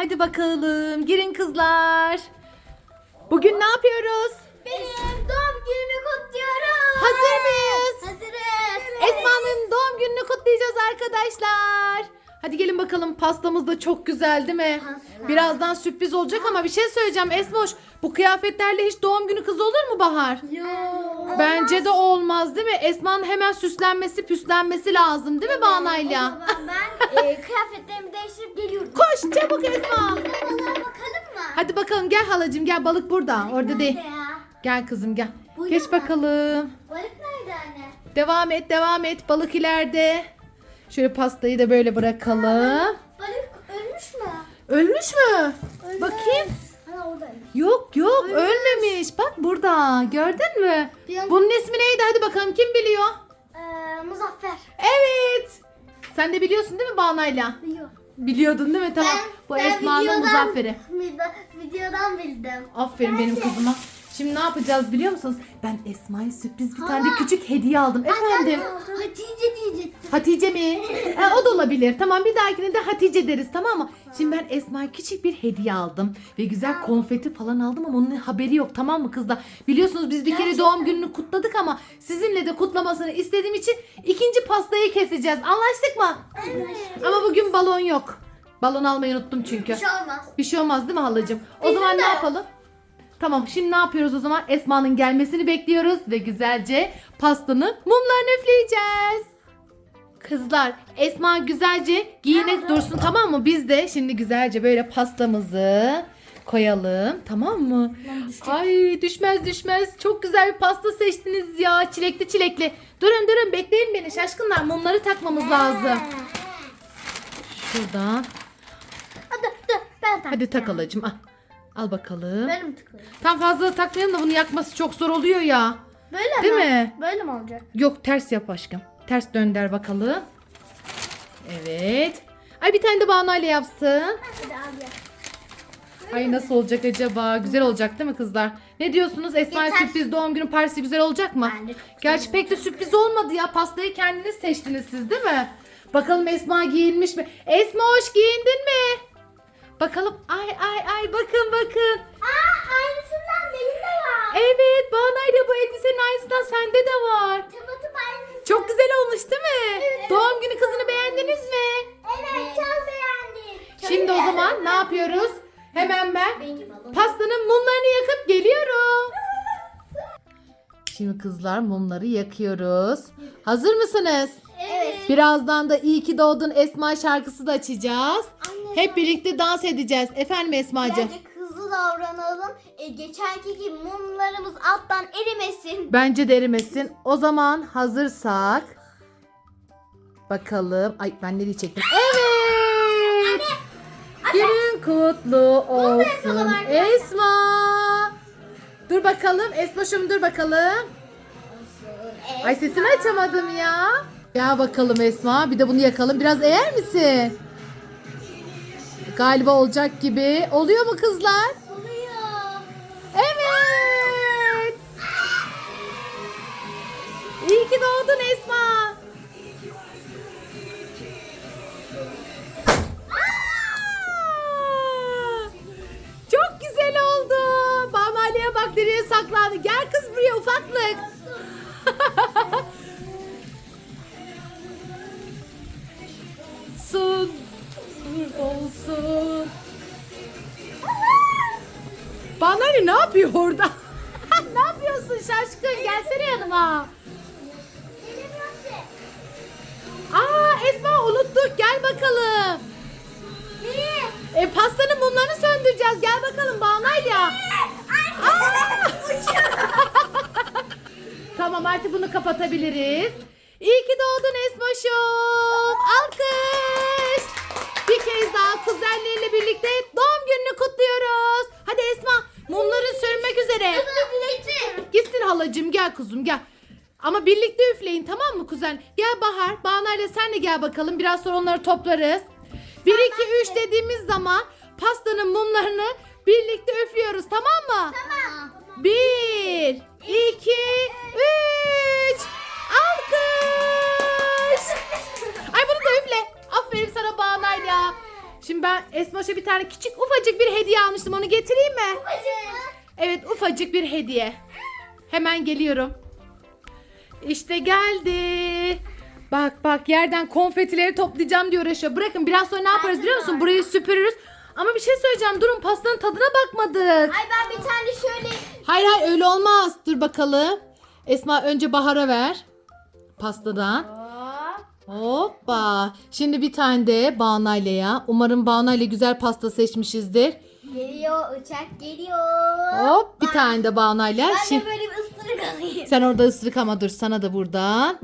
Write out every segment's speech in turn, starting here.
Hadi bakalım girin kızlar. Bugün ne yapıyoruz? Benim doğum günümü kutluyoruz. Hazır mıyız? Hazırız. Esma'nın doğum gününü kutlayacağız arkadaşlar. Hadi gelin bakalım pastamız da çok güzel değil mi? Pasta. Birazdan sürpriz olacak ama bir şey söyleyeceğim Esmoş. Bu kıyafetlerle hiç doğum günü kızı olur mu Bahar? Yok. Bence de olmaz değil mi? Esma'nın hemen süslenmesi püslenmesi lazım değil mi Banayla? O zaman ben e, kıyafetlerimi değiştirip geliyorum. Koş çabuk Esma. Balığa bakalım mı? Hadi bakalım gel halacığım gel balık burada. Orada değil. Ya? Gel kızım gel. Buyurun Geç ben. bakalım. Balık nerede anne? Devam et devam et. Balık ileride. Şöyle pastayı da böyle bırakalım. Balık ölmüş mü? Ölmüş mü? Ölmüş. Bakayım. Ha oradaymış. Yok yok Ölmüş. ölmemiş. Bak burada. Gördün mü? An- Bunun ismi neydi? Hadi bakalım kim biliyor? Ee, Muzaffer. Evet. Sen de biliyorsun değil mi Banayla? Biliyor. Biliyordun değil mi? Tamam. Bu Esma'nın Muzaffer'i. Videodan, bildim. Aferin benim Ben de. kızıma. Şimdi ne yapacağız biliyor musunuz? Ben Esma'ya sürpriz bir tane de küçük hediye aldım. Efendim. Hatice diyecektim. Hatice mi? Ha, o da olabilir. Tamam bir dahakine de Hatice deriz tamam mı? Şimdi ben Esma'ya küçük bir hediye aldım. Ve güzel konfeti falan aldım ama onun haberi yok tamam mı kızlar? Biliyorsunuz biz bir kere doğum gününü kutladık ama sizinle de kutlamasını istediğim için ikinci pastayı keseceğiz. Anlaştık mı? Ama bugün balon yok. Balon almayı unuttum çünkü. Bir şey olmaz. Bir şey olmaz değil mi halacığım? O Bizim zaman ne de. yapalım? Tamam şimdi ne yapıyoruz o zaman? Esma'nın gelmesini bekliyoruz ve güzelce pastanın mumlarını üfleyeceğiz. Kızlar Esma güzelce giyinek dursun tamam mı? Biz de şimdi güzelce böyle pastamızı koyalım tamam mı? Ay düşmez düşmez. Çok güzel bir pasta seçtiniz ya. Çilekli çilekli. Durun durun bekleyin beni şaşkınlar. Mumları takmamız lazım. Şuradan. Hadi dur ben. Hadi tak halacığım. Al. Al bakalım. Böyle mi tıklayayım? Tam fazla takmayalım da bunu yakması çok zor oluyor ya. Böyle Değil mi? mi? Böyle mi olacak? Yok ters yap aşkım. Ters dönder bakalım. Evet. Ay bir tane de Banu ile yapsın. Hadi abi. Ay nasıl olacak acaba? Güzel olacak değil mi kızlar? Ne diyorsunuz? Esma'ya Yeter. sürpriz doğum günü partisi güzel olacak mı? Bence çok güzel Gerçi pek de sürpriz olmadı ya. Pastayı kendiniz seçtiniz siz değil mi? Bakalım Esma giyinmiş mi? Esma hoş giyindin mi? Bakalım. Ay ay ay bakın bakın. Aa aynısından benim de var. Evet Banayla bu elbisenin aynısından sende de var. Tıpatıp aynısı. Çok güzel olmuş değil mi? Doğum günü kızını beğendiniz mi? Evet çok beğendim. Şimdi o zaman ne yapıyoruz? Hemen ben pastanın mumlarını yakıp geliyorum. Şimdi kızlar mumları yakıyoruz. Hazır mısınız? Evet. Birazdan da iyi ki doğdun Esma şarkısı da açacağız. Anne, Hep birlikte dans edeceğiz. Efendim Esmacığım. Bence hızlı davranalım. E, geçenki gibi mumlarımız alttan erimesin. Bence de erimesin. O zaman hazırsak bakalım. Ay ben nereye çektim? Evet. Günün kutlu olsun. Esma. Dur bakalım Esmaşım dur bakalım. Ay sesini açamadım ya. Ya bakalım Esma bir de bunu yakalım. Biraz eğer misin? Galiba olacak gibi. Oluyor mu kızlar? Oluyor. Evet. İyi ki doğdun Esma. Çok güzel oldu. Bamaliye bak nereye saklandı. Gel kız buraya ufaklık. Olsun. Bana ne ne yapıyor orada? ne yapıyorsun şaşkın? Gelsene yanıma. Aa Esma unuttuk. Gel bakalım. E pastanın mumlarını söndüreceğiz. Gel bakalım Banayla. Tamam artık bunu kapatabiliriz. İyi ki doğdun Esmaşım. Alkış. Bir kez daha kuzenleriyle birlikte doğum gününü kutluyoruz. Hadi Esma mumların sönmek üzere. Gitsin halacığım gel kuzum gel. Ama birlikte üfleyin tamam mı kuzen? Gel Bahar, Bana ile sen de gel bakalım. Biraz sonra onları toplarız. 1 2 3 dediğimiz zaman pastanın mumlarını birlikte üflüyoruz tamam mı? Tamam. 1 2 3 Ben Esmoş'a bir tane küçük ufacık bir hediye almıştım. Onu getireyim mi? Ufacık mı? Evet ufacık bir hediye. Hemen geliyorum. İşte geldi. Bak bak yerden konfetileri toplayacağım diyor uğraşıyor. Bırakın biraz sonra ne yaparız biliyor musun? Burayı süpürürüz. Ama bir şey söyleyeceğim. Durun pastanın tadına bakmadık. Ay ben bir tane şöyle Hayır hayır öyle olmaz. Dur bakalım. Esma önce Bahar'a ver. Pastadan. Hoppa. Şimdi bir tane de Banayle'ye. Umarım Banayla güzel pasta seçmişizdir. geliyor uçak geliyor. Hop bir tane de Banayla. Ben Şimdi... de böyle bir ısırık alayım. Sen orada ısırık ama dur sana da buradan.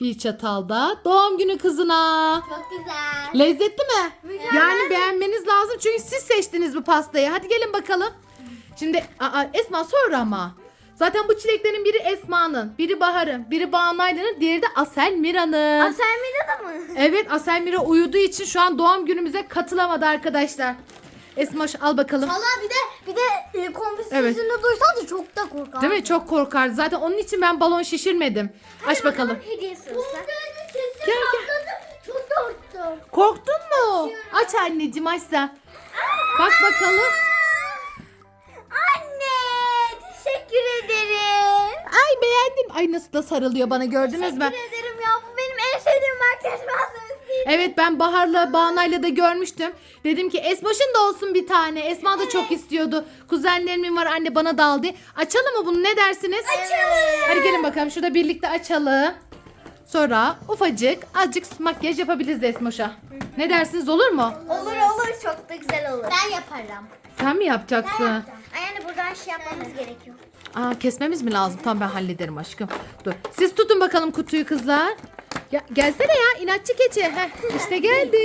Bir çatalda doğum günü kızına. Çok güzel. Lezzetli mi? Mükemmel. Yani beğenmeniz lazım çünkü siz seçtiniz bu pastayı. Hadi gelin bakalım. Şimdi aa, Esma sonra ama. Zaten bu çileklerin biri Esma'nın, biri Bahar'ın, biri Banayla'nın, diğeri de Asel Mira'nın. Aselmina da mı? Evet Asel Mira uyuduğu için şu an doğum günümüze katılamadı arkadaşlar. Esma al bakalım. Valla bir de bir de e, konfeti Evet. duysan da çok da korkar. Değil mi? Çok korkardı. Zaten onun için ben balon şişirmedim. Aç bakalım. Hediye sırası. Konfeti sesi Gel, gel. Çok korktum. Korktun mu? Aç anneciğim aç sen. Bak bakalım. Teşekkür ederim. Ay beğendim. Ay nasıl da sarılıyor bana gördünüz mü? Teşekkür ederim ya bu benim en sevdiğim makyaj malzemesi. Evet ben Bahar'la Bana'yla da görmüştüm. Dedim ki Esmoş'un da olsun bir tane. Esma da çok istiyordu. Kuzenlerimin var anne bana da aldı. Açalım mı bunu ne dersiniz? Açalım. Hadi gelin bakalım şurada birlikte açalım. Sonra ufacık azıcık makyaj yapabiliriz Esmoş'a. Ne dersiniz olur mu? Olur olur çok da güzel olur. Ben yaparım. Sen mi yapacaksın? Ay yani buradan şey yapmamız gerekiyor. Aa kesmemiz mi lazım? Tamam ben hallederim aşkım. Dur. Siz tutun bakalım kutuyu kızlar. Ya gelsene ya inatçı keçi. Heh, işte geldi.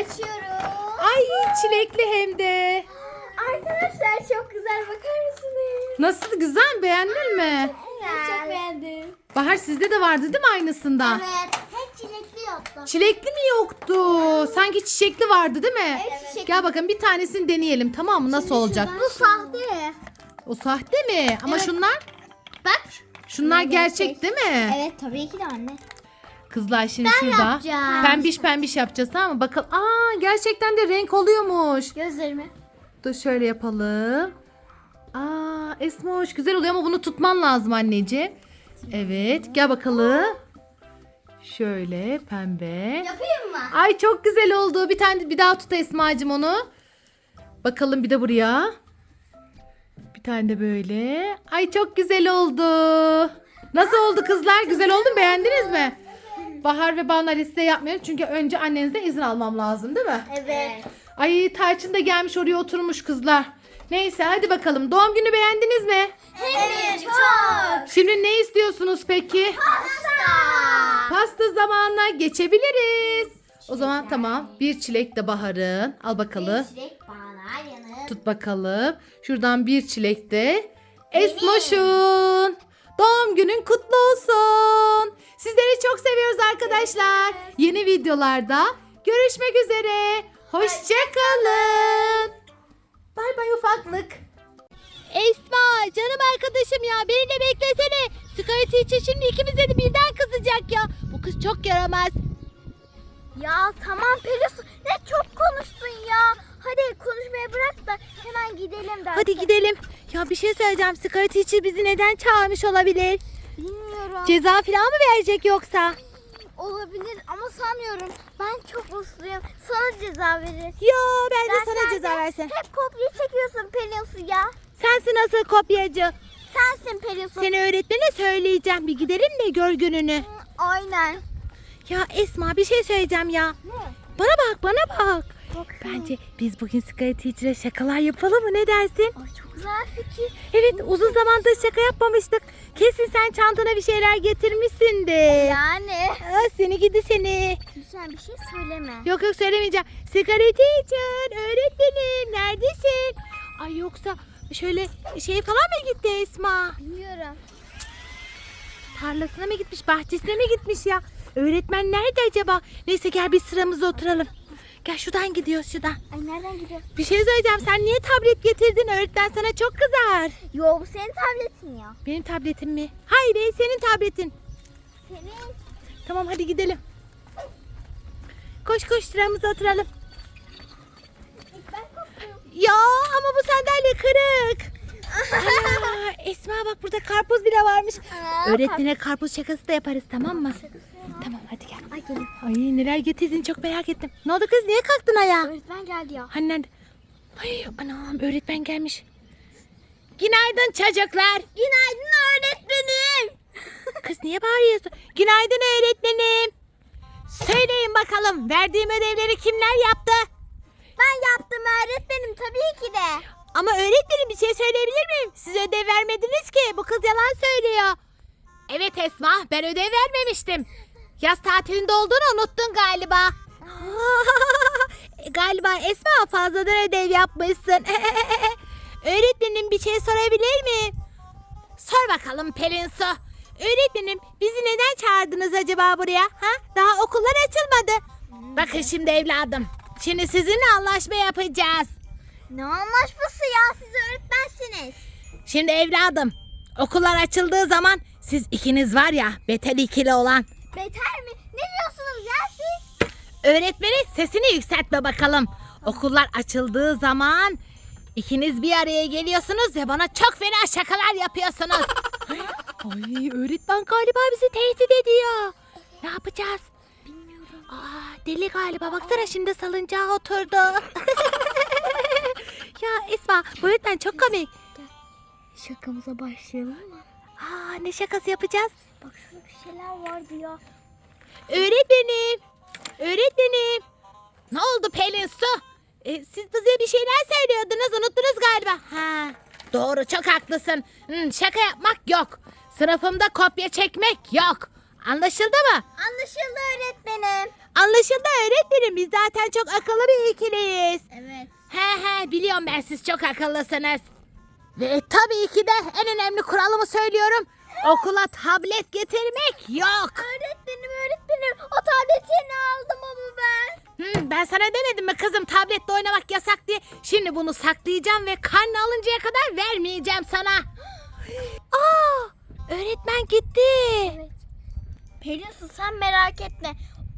Açıyorum. Ay çilekli hem de. Arkadaşlar çok güzel bakar mısınız? Nasıl güzel beğendin mi? Çok beğendim. Bahar sizde de vardı değil mi aynısından? Evet. Hep çilekli. Çilekli mi yoktu? Sanki çiçekli vardı değil mi? Evet, çiçekli. Gel bakalım bir tanesini deneyelim tamam mı? Nasıl olacak? Bu sahte. O sahte mi? Ama Evet. şunlar Bak. şunlar Bunlar gerçek gerçek. değil mi? Evet tabii ki de anne. Kızlar şimdi Ben şurada yapacağım. pembiş pembiş yapacağız tamam mı? Bakalım. Aa gerçekten de renk oluyormuş. Gözlerimi. Dur şöyle yapalım. Aa Esma hoş güzel oluyor ama bunu tutman lazım anneciğim. Evet gel bakalım. Şöyle pembe. Yapayım mı? Ay çok güzel oldu. Bir tane bir daha tut Esma'cığım onu. Bakalım bir de buraya. Bir tane de böyle. Ay çok güzel oldu. Nasıl oldu kızlar? Güzel oldu mu? Beğendiniz mi? Bahar ve Banu liste yapmıyorum çünkü önce annenizden izin almam lazım değil mi? Evet. Ay Tarçın da gelmiş oraya oturmuş kızlar. Neyse hadi bakalım. Doğum günü beğendiniz mi? Evet çok. Şimdi ne istiyorsunuz peki? Pasta. Pasta zamanına geçebiliriz. O zaman tamam. Bir çilek de Bahar'ın. Al bakalım. Çilek Tut bakalım. Şuradan bir çilek de Esmoş'un. Doğum günün kutlu olsun. Sizleri çok seviyoruz arkadaşlar. Yeni videolarda görüşmek üzere. Hoşçakalın. Bay bay ufaklık. Esma canım arkadaşım ya beni de beklesene. Sigara için şimdi ikimize de birden kızacak ya. Bu kız çok yaramaz. Ya tamam Pelinsu ne çok konuştun ya. Konuşmaya bırak da hemen gidelim de. Hadi gidelim. Ya bir şey söyleyeceğim. Sigara için bizi neden çağırmış olabilir? Bilmiyorum. Ceza falan mı verecek yoksa? Olabilir ama sanmıyorum. Ben çok mutluyum. Sana ceza verir. Yo Ben sana senden ceza versin. Hep kopya çekiyorsun Pelinsu ya. Sensin asıl kopyacı. Sensin Pelinsu. Seni öğretmene söyleyeceğim. Bir gidelim de gör gününü. Aynen. Ya Esma bir şey söyleyeceğim ya. Ne? Bana bak bana bak. Bence biz bugün sigara teacher'e şakalar yapalım mı ne dersin? Ay çok güzel fikir. Evet uzun zamandır şaka yapmamıştık. Kesin sen çantana bir şeyler getirmişsindir. Yani. Aa, seni gidi seni. Lütfen bir şey söyleme. Yok yok söylemeyeceğim. Sigara teacher öğretmenim neredesin? Ay yoksa şöyle şey falan mı gitti Esma? Bilmiyorum. Tarlasına mı gitmiş bahçesine mi gitmiş ya? Öğretmen nerede acaba? Neyse gel bir sıramıza oturalım. Gel şuradan gidiyoruz şuradan. Ay nereden gidiyorsun? Bir şey söyleyeceğim. Sen niye tablet getirdin? Öğretmen sana çok kızar. Yo bu senin tabletin ya. Benim tabletim mi? Hayır ey, senin tabletin. Senin. Tamam hadi gidelim. Koş koş sıramıza oturalım. Ya ama bu sandalye kırık. Aa, Esma bak burada karpuz bile varmış. Aa, Öğretmene karpuz şakası da yaparız tamam mı? Şakası. Tamam hadi gel. Ay gelin. Ay neler getirdin çok merak ettim. Ne oldu kız niye kalktın ayağa? Öğretmen geldi ya. Hani nerede? Ay anam öğretmen gelmiş. Günaydın çocuklar. Günaydın öğretmenim. Kız niye bağırıyorsun? Günaydın öğretmenim. Söyleyin bakalım verdiğim ödevleri kimler yaptı? Ben yaptım öğretmenim tabii ki de. Ama öğretmenim bir şey söyleyebilir miyim? Siz ödev vermediniz ki. Bu kız yalan söylüyor. Evet Esma ben ödev vermemiştim. Yaz tatilinde olduğunu unuttun galiba. galiba Esma fazladan ödev yapmışsın. öğretmenim bir şey sorabilir miyim? Sor bakalım Pelin Su. Öğretmenim bizi neden çağırdınız acaba buraya? Ha? Daha okullar açılmadı. Bakın şimdi evladım. Şimdi sizinle anlaşma yapacağız. Ne anlaşması ya siz öğretmensiniz. Şimdi evladım okullar açıldığı zaman siz ikiniz var ya beter ikili olan Beter mi? Ne diyorsunuz ya siz? Öğretmeni sesini yükseltme bakalım. Okullar açıldığı zaman ikiniz bir araya geliyorsunuz ve bana çok fena şakalar yapıyorsunuz. Ay öğretmen galiba bizi tehdit ediyor. Ne yapacağız? Bilmiyorum. Aa, deli galiba baksana şimdi salıncağa oturdu. ya Esma bu öğretmen çok komik. Şakamıza başlayalım mı? Aa, ne şakası yapacağız? Bak şurada bir şeyler vardı ya. Öğretmenim. Öğretmenim. Ne oldu Pelin Su? E, siz bize bir şeyler söylüyordunuz unuttunuz galiba. Ha, doğru çok haklısın. Hmm, şaka yapmak yok. Sınıfımda kopya çekmek yok. Anlaşıldı mı? Anlaşıldı öğretmenim. Anlaşıldı öğretmenim. Biz zaten çok akıllı bir ikiliyiz. Evet. He he biliyorum ben siz çok akıllısınız. Ve tabii ki de en önemli kuralımı söylüyorum. Okula tablet getirmek yok. Öğretmenim öğretmenim o tableti yeni aldım ama ben. Hmm, ben sana demedim mi kızım tabletle oynamak yasak diye. Şimdi bunu saklayacağım ve karnı alıncaya kadar vermeyeceğim sana. Aa, öğretmen gitti. Evet. Pelinsu sen merak etme.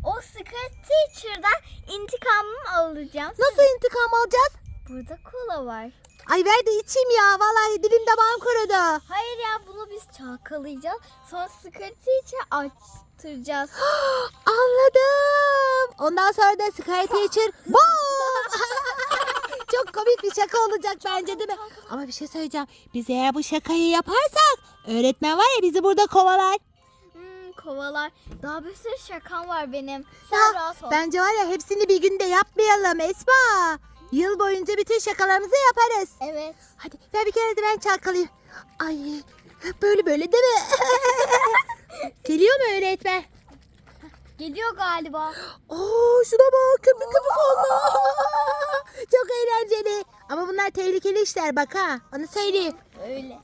O Secret Teacher'dan intikamımı alacağım. Nasıl intikam alacağız? Burada kola var. Ay ver de içeyim ya. Vallahi dilim kurudu. Hayır ya bunu biz çalkalayacağız. Sonra Secret Teacher açtıracağız. Anladım. Ondan sonra da Sky Teacher bom. Çok komik bir şaka olacak bence değil mi? Ama bir şey söyleyeceğim. Biz eğer bu şakayı yaparsak öğretmen var ya bizi burada kovalar. hmm, kovalar. Daha bir sürü şakam var benim. Sen Ya, rahat ol. bence var ya hepsini bir günde yapmayalım Esma. Yıl boyunca bütün şakalarımızı yaparız. Evet. Hadi ver bir kere de ben çalkalayayım. Ay böyle böyle mi? Geliyor mu öğretmen? Geliyor galiba. Oo şuna bak köpük köpük oldu. Çok eğlenceli. Ama bunlar tehlikeli işler bak ha. Onu söyleyeyim. Öyle.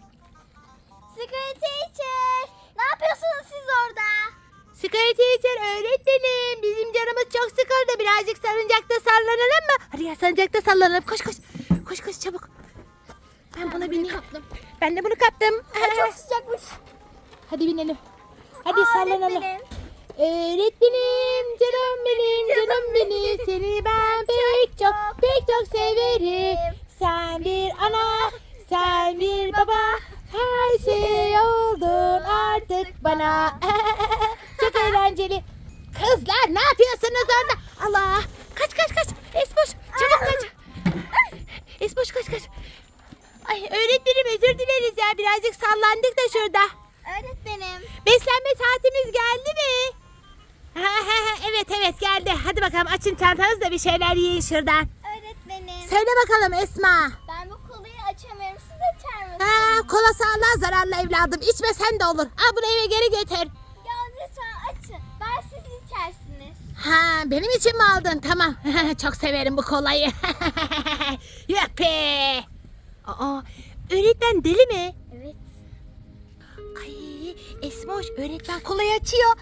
Secret Teacher. Ne yapıyorsunuz siz orada? Sky Teacher öğretmenim. Bizim canımız çok sıkıldı. Birazcık salıncakta sallanalım mı? Hadi ya salıncakta sallanalım. Koş koş. Koş koş çabuk. Ben buna bineyim. kaptım. Ben de bunu kaptım. Ay, çok sıcakmış. Hadi binelim. Hadi Aa, sallanalım. öğretmenim. Öğretmenim canım benim canım benim seni ben pek çok pek çok severim. Sen bir ana sen bir baba her şey oldun artık bana. çok eğlenceli. Kızlar ne yapıyorsunuz orada? Allah kaç kaç kaç Esboş çabuk kaç. Esboş kaç kaç. Ay öğretmenim özür dileriz ya birazcık sallandık da şurada. Öğretmenim. Beslenme saatimiz geldi mi? Ha, ha, ha, evet evet geldi. Hadi bakalım açın çantanızı da bir şeyler yiyin şuradan. Öğretmenim. Söyle bakalım Esma. Ben bu kolayı açamıyorum. Siz açar mısınız? Ha, kola sağlığa zararlı evladım. İçmesen de olur. Al bunu eve geri götür. Ya lütfen açın. Ben siz içersiniz. Ha, benim için mi aldın? Tamam. Çok severim bu kolayı. Yuppi. Aa, öğretmen deli mi? Esmoş öğretmen kolayı açıyor.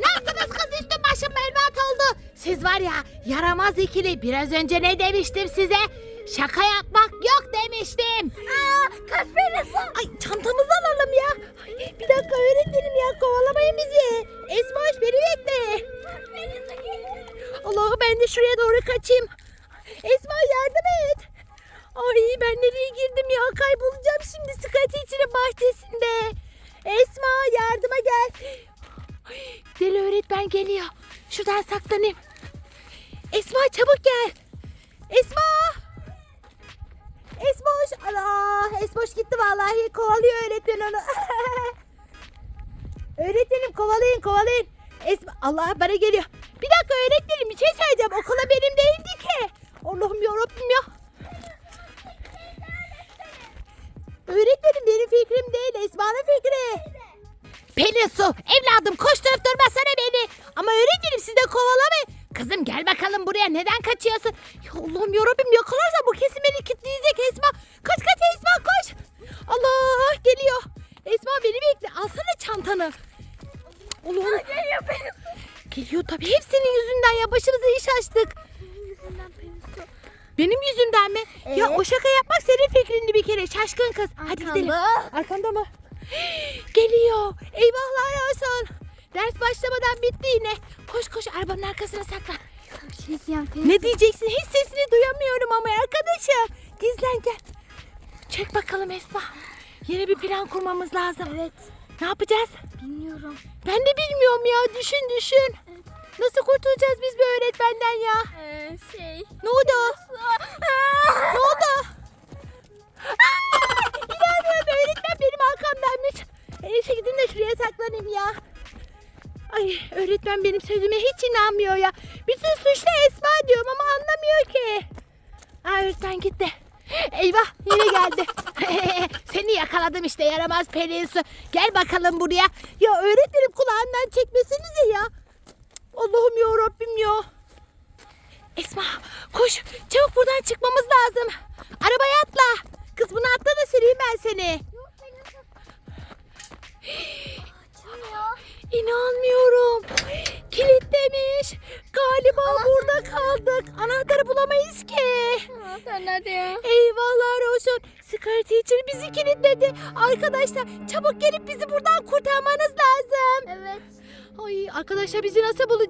ne yaptınız kız üstüm başım berbat oldu. Siz var ya yaramaz ikili biraz önce ne demiştim size? Şaka yapmak yok demiştim. Aa, kaç? Ay çantamızı alalım ya. Ay, bir dakika öğretmenim ya kovalamayın bizi. Esmoş beni bekle. Allah'ım ben de şuraya doğru kaçayım. Esma yardım et. Ay ben nereye girdim ya? Kaybolacağım şimdi Sky Teacher'ın bahçesinde. Esma yardıma gel. Ay, Deli öğretmen geliyor. Şuradan saklanayım. Esma çabuk gel. Esma. Esmoş. Allah Esmoş gitti vallahi. Kovalıyor öğretmen onu. öğretmenim kovalayın kovalayın. Esma Allah bana geliyor. Bir dakika öğretmenim bir şey söyleyeceğim. Okula benim değildi ki. Allah'ım yarabbim ya. Öğretmenim benim fikrim değil. Esma'nın fikri. Pelin Su evladım koşturup durmasana beni. Ama öğretmenim siz de kovalamayın. Kızım gel bakalım buraya neden kaçıyorsun? Ya Allah'ım yarabbim yakalarsa bu kesin beni kilitleyecek Esma. Kaç kaç plan kurmamız lazım. Evet. Ne yapacağız? Bilmiyorum. Ben de bilmiyorum ya. Düşün düşün. Nasıl kurtulacağız biz bu öğretmenden ya? Ee, şey. Ne oldu? Ne oldu? İnanmıyorum öğretmen benim arkamdaymış. Neyse gidin de şuraya saklanayım ya. Ay öğretmen benim sözüme hiç inanmıyor ya. Bütün suçlu Esma diyorum ama anlamıyor ki. Aa öğretmen gitti. Eyvah yine geldi. Seni yakaladım işte yaramaz Pelin Su. Gel bakalım buraya. Ya öğretmenim kulağından çekmesinize ya. Allah'ım ya Rabbim ya. Esma koş çabuk buradan çıkmamız lazım. Arabaya atla. Kız bunu atla da süreyim ben seni. Yok Pelinsu. Açmıyor. İnanmıyorum. Kilitlemiş. Galiba burada kaldık. Anahtarı bulamayız ki. Sen nerede ya? Eyvahlar olsun. Scar Teacher bizi kilitledi. Arkadaşlar çabuk gelip bizi buradan kurtarmanız lazım. Evet. Ay arkadaşlar bizi nasıl bulacak?